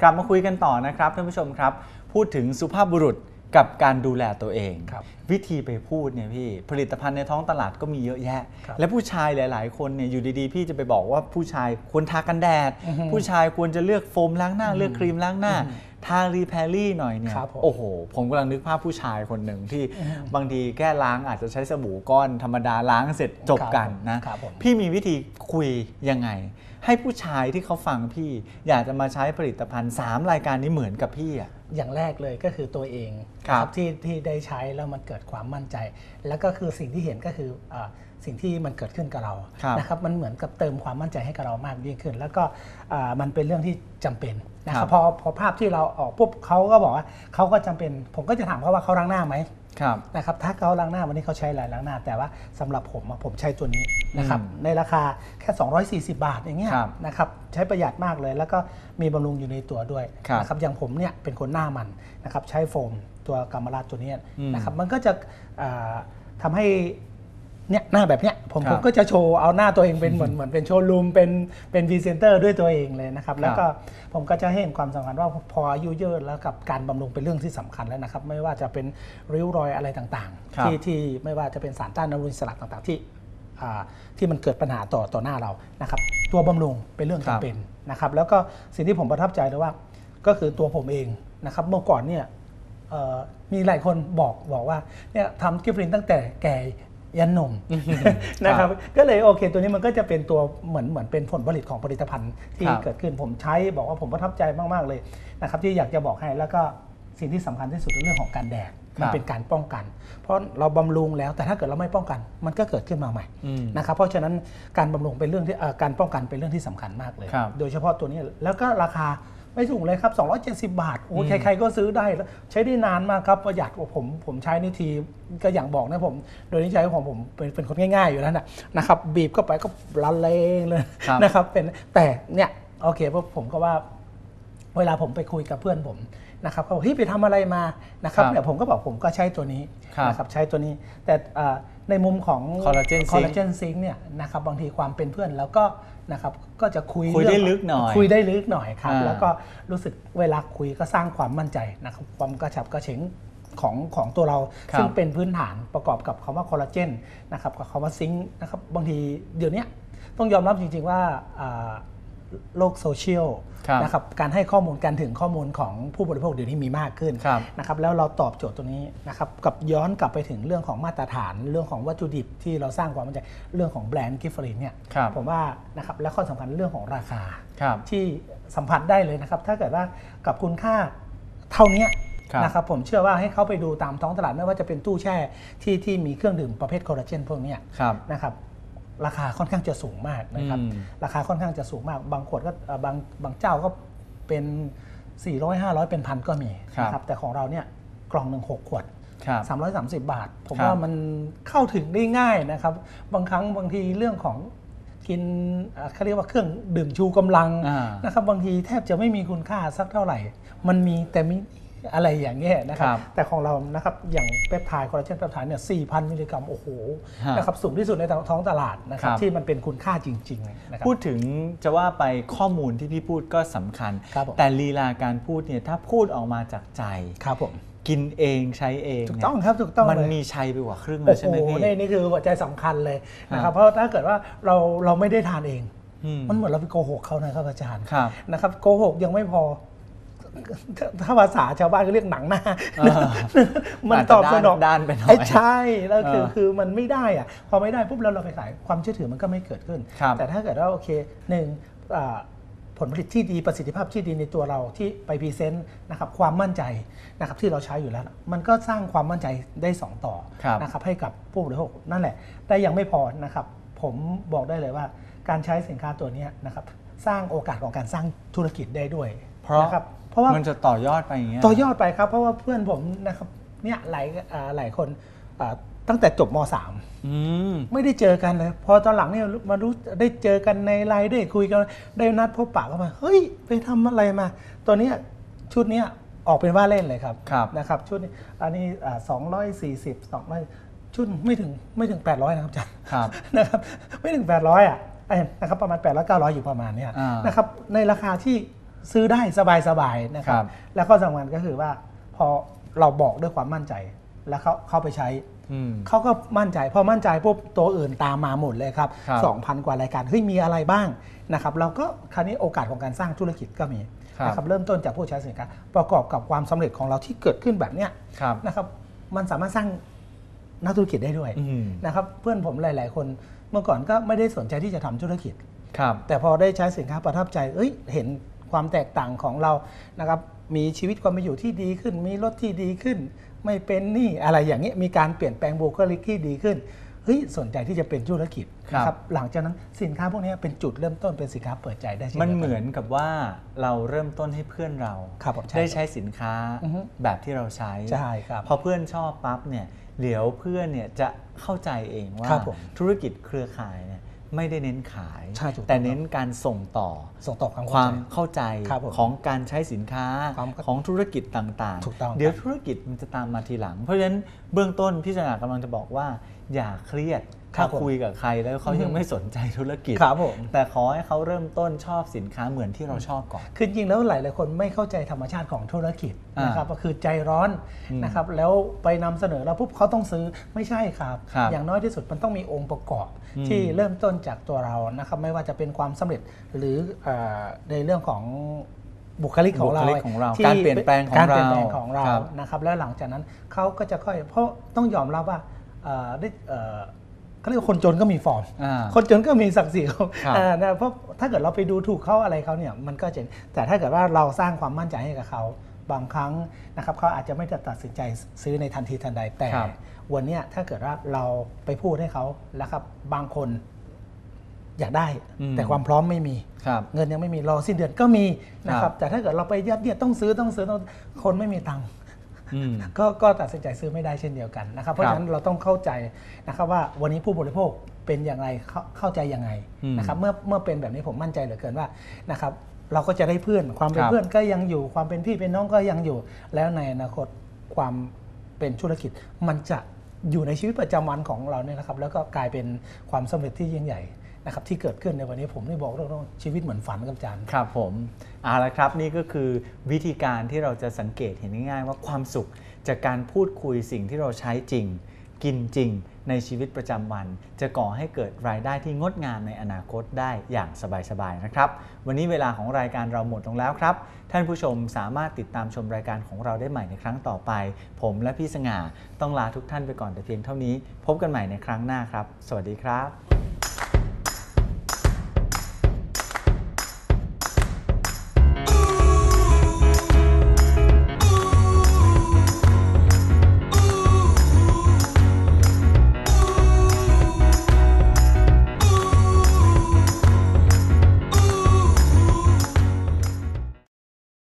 กลับมาคุยกันต่อนะครับท่านผู้ชมครับ พูดถึงสุภาพบุรุษกับการดูแลตัวเอง ครับวิธีไปพูดเนี่ยพี่ผลิตภัณฑ์ในท้องตลาดก็มีเยอะแยะ ครับและผู้ชายหลาย ๆ คนเนี่ยอยู่ดี ๆ พี่จะไปบอกว่าผู้ชายควรทากันแดดอือฮึผู้ชายควรจะเลือกโฟมล้างหน้า เลือกครีมล้างหน้า ทารีแพรรี่หน่อยเนี่ยครับผมโอ้โห ผมกำลังนึกภาพผู้ชายคนหนึ่งที่บางทีแก้ล้างอาจจะใช้สบู่ก้อนธรรมดาล้างเสร็จจบกันนะ ครับผม พี่มีวิธีคุยยังไง ให้ผู้ชายที่เขาฟังพี่ อยากจะมาใช้ผลิตภัณฑ์ 3 รายการนี้เหมือนกับพี่อะ อย่างแรกเลยก็คือตัวเองครับนะที่ที่ได้ใช้แล้วมันเกิดความมั่นใจ แล้วก็คือสิ่งที่เห็นก็คืออาสิ่งที่มันเกิดขึ้นกับเราครับนะครับมันเหมือนกับเติมความมั่นใจให้กับเรามากยิ่งขึ้น แล้วก็อ่ามันเป็นเรื่องที่จำเป็นนะคครัรับบพอพอภาพที่เราออกปุ๊บเขาก็บอกว่าเขาก็จำเป็น ผมก็จะถามเขาว่าเขาล้างหน้าไหมครับ นะครับถ้าเขาล้างหน้าวันนี้เขาใช้อะไรล้างหน้า แต่ว่าสำหรับผมอะผมใช้ตัวนี้นะครับอืมในราคาแค่ 240 บาทอย่างเงี้ยครับนะครับใช้ประหยัดมากเลย แล้วก็มีบำรุงอยู่ในตัวด้วยครับนะครับอย่างผมเนี่ยเป็นคนหน้ามันนะครับใช้โฟมตัวกรรมราตัวเนี้ยอืมนะครับมันก็จะอ่าทำให้เนี่ยหน้าแบบเนี้ย ผมครับผมก็จะโชว์เอาหน้าตัวเองเป็นเหมือนเหมือนเป็นโชว์รูมเป็นเป็นพรีเซนเตอร์ด้วยตัวเองเลยนะครับ แล้วก็ผมก็จะให้เห็นความสำคัญว่าพออายุเยอะแล้วกับการบำรุงเป็นเรื่องที่สำคัญแล้วนะครับ ไม่ว่าจะเป็นริ้วรอยอะไรต่างครับๆที่ที่ไม่ว่าจะเป็นสารต้านอนุมูลอิสระต่างๆ ที่อ่าที่มันเกิดปัญหาต่อต่อหน้าเรานะครับตัวบำรุงเป็นเรื่องครับจำเป็นนะครับ แล้วก็สิ่งที่ผมประทับใจเลยว่า ก็คือตัวผมเองนะครับ เมื่อก่อนเนี่ยเอ่อมีหลายคนบอกบอกว่าเนี่ยทำกิฟต์ลินตั้งแต่แก่ ยันหนุ่มนะครับก็เลยโอเค ตัวนี้มันก็จะเป็นตัวเหมือนเหมือนเป็นผลผลิตของผลิตภัณฑ์ที่ครับเกิดขึ้นผมใช้บอกว่าผมประทับใจมาก ๆ เลยนะครับที่อยากจะบอกให้แล้วก็สิ่งที่สำคัญที่สุดคือเรื่องของการแดดครับมันเป็นการป้องกัน เพราะเราบำรุงแล้วแต่ถ้าเกิดเราไม่ป้องกัน มันก็เกิดขึ้นมาใหม่อืมนะครับเพราะฉะนั้นการบำรุงเป็นเรื่องที่เอ่อการป้องกันเป็นเรื่องที่สำคัญมากเลยครับโดยเฉพาะตัวนี้แล้วก็ราคา ไม่สูงเลยครับ 270 บาท โอ้ยใครๆก็ซื้อได้แล้วใช้ได้นานมากครับประหยัดกว่าผมผมใช้นี่ทีก็อย่างบอกนะผม โดยนิสัยของผมเป็นเป็นคนง่ายๆอยู่แล้วนะนะครับบีบเข้าไปก็ละเลงเลยครับนะครับเป็นแต่เนี่ยโอเคเพราะผมก็ว่าเวลาผมไปคุยกับเพื่อนผมนะครับเขาบอกเฮ้ยไปทำอะไรมานะครับครับเนี่ยผมก็บอกผมก็ใช้ตัวนี้ครับนะครับใช้ตัวนี้ แต่อ่าในมุมของ Collagen Zinc คอลลาเจนซิงเนี่ยนะครับบางทีความเป็นเพื่อนแล้วก็ นะครับก็จะคุยคุยได้เรื่องลึกหน่อยคุยได้ลึกหน่อยครับอ่าแล้วก็รู้สึกเวลาคุยก็สร้างความมั่นใจนะครับความกระฉับกระเฉงของของตัวเราครับซึ่งเป็นพื้นฐานประกอบกับคำว่าคอลลาเจนนะครับกับคำว่าซิงค์นะครับบางทีเดี๋ยวเนี้ยต้องยอมรับจริงๆว่าอ่า โลกโซเชียลครับนะครับการให้ข้อมูลการถึงข้อมูลของผู้บริโภคเดี๋ยวนี้มีมากขึ้นครับนะครับแล้วเราตอบโจทย์ตรงนี้นะครับกับย้อนกลับไปถึงเรื่องของมาตรฐาน เรื่องของวัตถุดิบที่เราสร้างความมั่นใจเรื่องของแบรนด์กิฟฟรินเนี่ยครับผมว่านะครับและข้อสำคัญเรื่องของราคาครับที่สัมผัสได้เลยนะครับ ถ้าเกิดว่ากับคุณค่าเท่านี้ครับนะครับผมเชื่อว่าให้เขาไปดูตามท้องตลาดไม่ว่าจะเป็นตู้แช่ที่ที่มีเครื่องดื่มประเภทคอลลาเจนพวกเนี้ยครับนะครับ ราคาค่อนข้างจะสูงมากนะครับอืมราคาค่อนข้างจะสูงมาก บางขวดก็เอ่อบางบางเจ้าก็เป็น 400 500 เป็นพันก็มีครับนะครับ แต่ของเราเนี่ยกล่องหนึ่งหกขวดครับ330 บาท ผมครับว่ามันเข้าถึงได้ง่ายนะครับ บางครั้งบางทีเรื่องของกินอ่าเขาเรียกว่าเครื่องดื่มชูกำลังอ่านะครับ บางทีแทบจะไม่มีคุณค่าสักเท่าไหร่ มันมีแต่มี อะไรอย่างเงี้ยนะครัครับบแต่ของเรานะครับอย่างเปปไทด์คอลลาเจนเปปไทด์เนี่ย4,000 มิลลิกรัมโอ้โหฮะนะครับสูงที่สุดในท้องตลาดนะครับครับที่มันเป็นคุณค่าจริงๆนะครับพูดถึงจะว่าไปข้อมูลที่พี่พูดก็สำคัญครับผมแต่ลีลาการพูดเนี่ยถ้าพูดออกมาจากใจครับผมกินเองใช้เองถูกเนี่ยต้องครับถูกต้องมันเลยมีชัยไปกว่าครึ่งเลโอ้ยใช่ไหมโหพี่นี่นี่คือหัวใจสำคัญเลยนะคครัรับบเพราะถ้าเกิดว่าเราเราไม่ได้ทานเองอืมมันเหมือนเราไปโกหกเขานะครับอาจารย์ครับนะครับโกหกยังไม่พอ ถ้าถ้าภาษาชาวบ้านก็เรียกหนังหน้าเออมันอาจจะตอบสนองด้านๆไปหน่อยไใช่แล้วคือเออคือมันไม่ได้อะพอไม่ได้ปุ๊บแล้วเราไปขายความเชื่อถือมันก็ไม่เกิดขึ้นครับแต่ถ้าเกิดว่าโอเคหนึ่งอ่าผลผลิตที่ดีประสิทธิภาพที่ดีในตัวเราที่ไปพรีเซนต์นะครับความมั่นใจนะครับที่เราใช้อยู่แล้ว มันก็สร้างความมั่นใจได้สองต่อครับนะครับให้กับผู้บริโภคนั่นแหละ แต่ยังไม่พอนะครับผมบอกได้เลยว่า การใช้สินค้าตัวเนี้ยนะครับสร้างโอกาสของการสร้างธุรกิจได้ด้วยเพราะนะครับ เพราะว่ามันจะต่อยอดไปอย่างเงี้ยต่อยอดไปครับ เพราะว่าเพื่อนผมนะครับเนี่ยหลายอ่าหลายคนอ่าตั้งแต่จบม .3 อืมไม่ได้เจอกันเลยพอตอนหลังเนี่ยมารู้ได้เจอกันในไลน์ได้คุยกันได้นัดพบปะกันมาเฮ้ยไปทำอะไรมา ตัวเนี้ยชุดเนี้ยออกเป็นว่าเล่นเลยครับครับนะครับชุดนี้อันนี้สองร้อยสี่สิบสองร้อยชุดไม่ถึงไม่ถึง800นะครับอาจารย์ครับนะครับไม่ถึง800อะเอ้ยนะครับประมาณ800 900อยู่ประมาณเนี้ยอ่านนะครับในราคาที่ ซื้อได้สบายๆนะครัครับบแล้วก็สำคัญก็คือว่าพอเราบอกด้วยความมั่นใจ แล้วเขาเข้าไปใช้อืมเขาก็มั่นใจพอมั่นใจปุ๊บตัวอื่นตามมาหมดเลยครับครับสองพันกว่ารายการเฮ้ยมีอะไรบ้างนะครับเราก็คราวนี้โอกาสของการสร้างธุรกิจก็มีครับนะครับเริ่มต้นจากผู้ใช้สินค้าประกอบกับความสำเร็จของเราที่เกิดขึ้นแบบเนี้ยครับนะครับ มันสามารถสร้างนักธุรกิจได้ด้วยอืมนะครับ เพื่อนผมหลาย ๆ คนเมื่อก่อนก็ไม่ได้สนใจที่จะทำธุรกิจครับแต่พอได้ใช้สินค้าประทับใจเอ้ยเห็น ความแตกต่างของเรานะครับมีชีวิตความเป็นอยู่ที่ดีขึ้น มีรถที่ดีขึ้น ไม่เป็นหนี้อะไรอย่างนี้มีการเปลี่ยนแปลงบุคลิกที่ดีขึ้นเฮ้ยสนใจที่จะเป็นธุรกิจครับนะครับหลังจากนั้นสินค้าพวกนี้เป็นจุดเริ่มต้นเป็นสินค้าเปิดใจได้เช่นมันดียวกัเหมือนกับว่าเราเริ่มต้นให้เพื่อนเราครับผมใช่ได้ใช้สินค้าอือฮึแบบที่เราใช้ใช่ครับพอเพื่อนชอบปั๊บเนี่ยเดี๋ยวเพื่อนเนี่ยจะเข้าใจเองว่าครับผมธุรกิจเครือข่ายเนี่ย ไม่ได้เน้นขาย ใช่ถูกต้องแต่เน้นการส่งต่อส่งต่อความความเข้าใจเข้าใจครับผมของการใช้สินค้าความของธุรกิจต่างๆถูกต้องเดี๋ยวครับธุรกิจมันจะตามมาทีหลัง เพราะฉะนั้นเบื้องต้นพี่สง่ากำลังจะบอกว่า อย่าเครียดครัถ้าบผมคุยกับใครแล้วเขายังไม่สนใจธุรกิจครับผมแต่ขอให้เขาเริ่มต้นชอบสินค้าเหมือนที่เราชอบก่อน คือจริงๆแล้วหลายหลายๆคนไม่เข้าใจธรรมชาติของธุรกิจอ่านนะครับก็คือใจร้อนอืมนะครับแล้วไปนำเสนอแล้วปุ๊บเขาต้องซื้อไม่ใช่ครับครับ อย่างน้อยที่สุดมันต้องมีองค์ประกอบอืมที่เริ่มต้นจากตัวเรานะครับไม่ว่าจะเป็นความสำเร็จหรือเออในเรื่องของบุคลิกของเราบุคลิกของเราที่การเปลี่ยนแปลงของการเปลี่ยนเราแปลงของเราครับนะครับแล้วหลังจากนั้นเขาก็จะค่อยเพราะต้องยอมรับว่าเอ่อ ได้เอ่อเขาเรียกว่าคนจนก็มีฟอร์มอ่าคนจนก็มีศักดิ์ศรีเขาครับเอ่อนะเพราะถ้าเกิดเราไปดูถูกเขาอะไรเขาเนี่ยมันก็เจ๋งแต่ถ้าเกิดว่าเราสร้างความมั่นใจให้กับเขาบางครั้งนะครับเขาอาจจะไม่ได้ตัดสินใจซื้อในทันทีทันใดแต่ครับวันเนี้ยถ้าเกิดว่าเราไปพูดให้เขาแล้วครับบางคนอยากได้อืมแต่ความพร้อมไม่มีครับเงินยังไม่มีรอสิ้นเดือนก็มีนะครับแต่ถ้าเกิดเราไปยัดเยียดต้องซื้อต้องซื้อต้องคนไม่มีตังค์อืม ก็ก็ตัดสินใจซื้อไม่ได้เช่นเดียวกันนะครับเพราะครับฉะนั้นเราต้องเข้าใจนะครับว่าวันนี้ผู้บริโภคเป็นอย่างไรเข้าเข้าใจยังไงอืมนะครับเมื่อเมื่อเป็นแบบนี้ผมมั่นใจเหลือเกินว่านะครับเราก็จะได้เพื่อนความเป็นครับเพื่อนก็ยังอยู่ความเป็นพี่เป็นน้องก็ยังอยู่ แล้วในอนาคตความเป็นธุรกิจมันจะอยู่ในชีวิตประจำวันของเราเนี่ยนะครับ แล้วก็กลายเป็นความสำเร็จที่ยิ่งใหญ่ นะครับที่เกิดขึ้นในวันนี้ผมได้บอกเรื่องชีวิตเหมือนฝันกับอาจารย์ครับผมเอาละครับนี่ก็คือวิธีการที่เราจะสังเกตเห็นง่ายๆว่าความสุขจากการพูดคุยสิ่งที่เราใช้จริง กินจริงในชีวิตประจำวัน จะก่อให้เกิดรายได้ที่งดงามในอนาคตได้อย่างสบายๆนะครับ วันนี้เวลาของรายการเราหมดลงแล้วครับ ท่านผู้ชมสามารถติดตามชมรายการของเราได้ใหม่ในครั้งต่อไป ผมและพี่สง่าต้องลาทุกท่านไปก่อนแต่เพียงเท่านี้ พบกันใหม่ในครั้งหน้าครับ สวัสดีครับ